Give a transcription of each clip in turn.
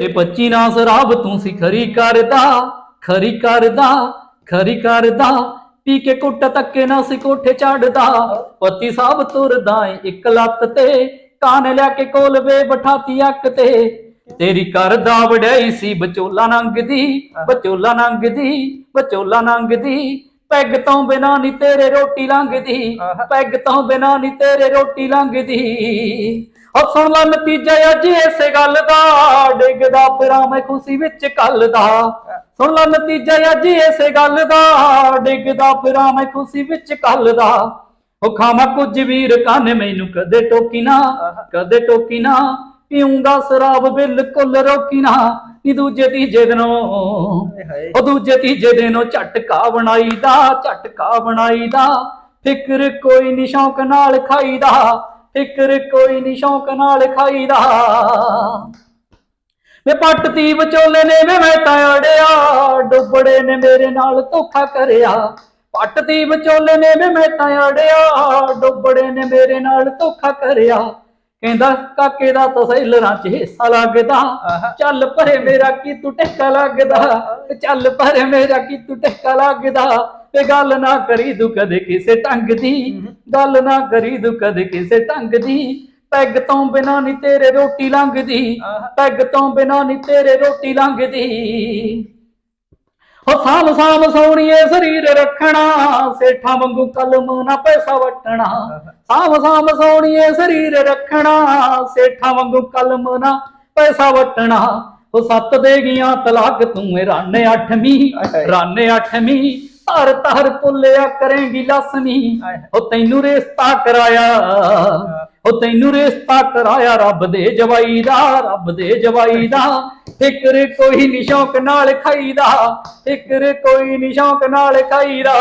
ਤੇਰੇ ਬੱਚੀ ਨਾ ਸ਼ਰਾਬ ਤੂੰ ਸੀ ਖਰੀ ਕਰਦਾ ਖਰੀ ਕਰਦਾ ਖਰੀ ਕਰਦਾ। ਪੀ ਕੇ ਕੁੱਟ ਤੱਕੇ ਨਾ ਸੀ ਕੋਠੇ ਚੜਦਾ। ਪਤੀ ਸਾਹਿਬ ਤੁਰਦਾ ਏ ਇੱਕ ਲੱਤ ਤੇ ਕਾਨ ਲਿਆ ਕੇ ਕੋਲ ਵੇ ਬਿਠਾਤੀ ਅੱਕ ਤੇ। ਤੇਰੀ ਕਰਦਾ ਵਡਿਆਈ ਸੀ ਬਚੋਲਾ ਨੰਗਦੀ ਬਚੋਲਾ ਨੰਗਦੀ ਬਚੋਲਾ ਨੰਗਦੀ। ਪੈਗ ਤੋਂ ਬਿਨਾ ਨਹੀਂ ਤੇਰੇ ਰੋਟੀ ਲੰਘਦੀ ਪੈਗ ਤੋਂ ਬਿਨਾ ਨਹੀਂ ਤੇਰੇ ਰੋਟੀ ਲੰਘਦੀ। ਉਹ ਸੁਣ ਲੈ ਨਤੀਜਾ ਅੱਜ ਇਸੇ ਗੱਲ ਦਾ ਡਿੱਗਦਾ ਫਿਰਾਂ ਮੈਂ ਖੁਸ਼ੀ ਵਿੱਚ ਕੱਲ ਦਾ। ਸੁਣ ਲੈ ਨਤੀਜਾ ਅੱਜ ਇਸੇ ਗੱਲ ਦਾ ਡਿੱਗਦਾ ਫਿਰਾਂ ਮੈਂ ਖੁਸ਼ੀ ਵਿੱਚ ਕੱਲ ਦਾ। ਉਹ ਖਾਵਾਂ ਕੁਝ ਵੀਰ ਕੰਨ ਮੈਨੂੰ ਕਦੇ ਟੋਕੀ ਨਾ ਕਦੇ ਟੋਕੀ ਨਾ ਪੀਉਂਗਾ ਸ਼ਰਾਬ ਬਿਲਕੁਲ ਰੋਕੀ ਨਾ। ਨੀ ਦੂਜੇ ਤੀਜੇ ਦਿਨੋਂ ਉਹ ਦੂਜੇ ਤੀਜੇ ਦਿਨੋਂ ਝਟਕਾ ਬਣਾਈਦਾ ਝਟਕਾ ਬਣਾਈਦਾ। ਫਿਕਰ ਕੋਈ ਨੀ ਸ਼ੌਕ ਨਾਲ ਖਾਈਦਾ। ਫਿਕਰ ਕੋਈ ਨੀ ਸ਼ੌਕ ਨਾਲ ਖਾਈਦਾ। ਵੇ ਪੱਟਤੀ ਵਿਚੋਲੇ ਨੇ ਵੇ ਮੈਂ ਤਾਂ ਅੜਿਆ ਡੁੱਬੜੇ ਨੇ ਮੇਰੇ ਨਾਲ ਧੋਖਾ ਕਰਿਆ। ਪੱਟਤੀ ਵਿਚੋਲੇ ਨੇ ਵੇ ਮੈਂ ਤਾਂ ਅੜਿਆ ਡੁੱਬੜੇ ਨੇ ਮੇਰੇ ਨਾਲ ਧੋਖਾ ਕਰਿਆ। ਕਹਿੰਦਾ ਕਾਕੇ ਦਾ ਤਾਂ ਸੈਲਰਾਂ 'ਚ ਹਿੱਸਾ ਲੱਗਦਾ। ਚੱਲ ਪਰੇ ਮੇਰਾ ਕੀ ਤੂੰ ਟੱਕਾ ਲੱਗਦਾ? ਚੱਲ ਪਰੇ ਮੇਰਾ ਕੀ ਤੂੰ ਟੱਕਾ ਲੱਗਦਾ? ਤੇ ਗੱਲ ਨਾ ਕਰੀ ਤੂੰ ਕਦੇ ਕਿਸੇ ਢੰਗ ਦੀ। ਗੱਲ ਨਾ ਕਰੀ ਤੂੰ ਕਦੇ ਕਿਸੇ ਢੰਗ ਦੀ। ਪੈਗ ਤੋਂ ਬਿਨਾ ਨਹੀਂ ਤੇਰੇ ਰੋਟੀ ਲੰਘਦੀ। ਪੈਗ ਤੋਂ ਬਿਨਾ ਨਹੀਂ ਤੇਰੇ ਰੋਟੀ ਲੰਘਦੀ। ਹੋ ਸਾਮ ਸਾਮ ਸੋਣੀਏ ਸਰੀਰ ਰੱਖਣਾ। ਸੇਠਾ ਵਾਂਗੂ ਕਲਮ ਨਾ ਪੈਸਾ ਵਟਣਾ। ਸਾਮ ਸਾਮ ਸੋਣੀਏ ਸਰੀਰ ਰੱਖਣਾ। ਸੇਠਾ ਵਾਂਗੂ ਕਲਮ ਨਾ ਪੈਸਾ ਵਟਣਾ। ਹੋ ਸੱਤ ਦੇ ਗਿਆ ਤਲਾਕ ਤੂੰ ਏ ਰਾਨੇ 8ਵੀਂ ਰਾਨੇ 8ਵੀਂ ਹਰ ਤਹਰ ਪੁੱਲਿਆ ਕਰੇਂਗੀ ਲਸਮੀ ਉਹ ਤੈਨੂੰ ਰਿਸ਼ਤਾ ਕਰਾਇਆ। ਉਹ ਤੈਨੂੰ ਰਿਸ਼ਤਾ ਕਰਾਇਆ ਰੱਬ ਦੇ ਜਵਾਈ ਦਾ ਰੱਬ ਦੇ ਜਵਾਈ ਦਾ। ਫਿਕਰ ਕੋਈ ਨਹੀਂ ਸ਼ੌਕ ਨਾਲ ਖਾਈਦਾ ਫਿਕਰ ਕੋਈ ਨਹੀਂ ਸ਼ੌਕ ਨਾਲ ਖਾਈਦਾ।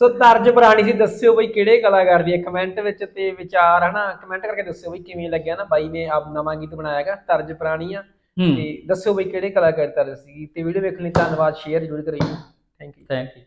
ਸੋ ਤਰਜ ਪੁਰਾਣੀ ਸੀ ਦੱਸਿਓ ਬਈ ਕਿਹੜੇ ਕਲਾਕਾਰ ਦੀ ਹੈ ਕਮੈਂਟ ਵਿੱਚ ਤੇ ਵਿਚਾਰ ਹਨਾ ਕਮੈਂਟ ਕਰਕੇ ਦੱਸਿਓ ਬਈ ਕਿਵੇਂ ਲੱਗਿਆ ਨਾ? ਬਾਈ ਨੇ ਆਪ ਨਵਾਂ ਗੀਤ ਬਣਾਇਆਗਾ ਤਰਜ ਪੁਰਾਣੀ ਆ। ਤੇ ਦੱਸਿਓ ਬਈ ਕਿਹੜੇ ਕਲਾਕਾਰ ਦੀ ਤਰਜ ਸੀ ਤੇ ਵੀਡੀਓ ਵੇਖਣ ਲਈ ਧੰਨਵਾਦ ਸ਼ੇਅਰ ਜ਼ਰੂਰ ਕਰਿਓ। Thank you thank you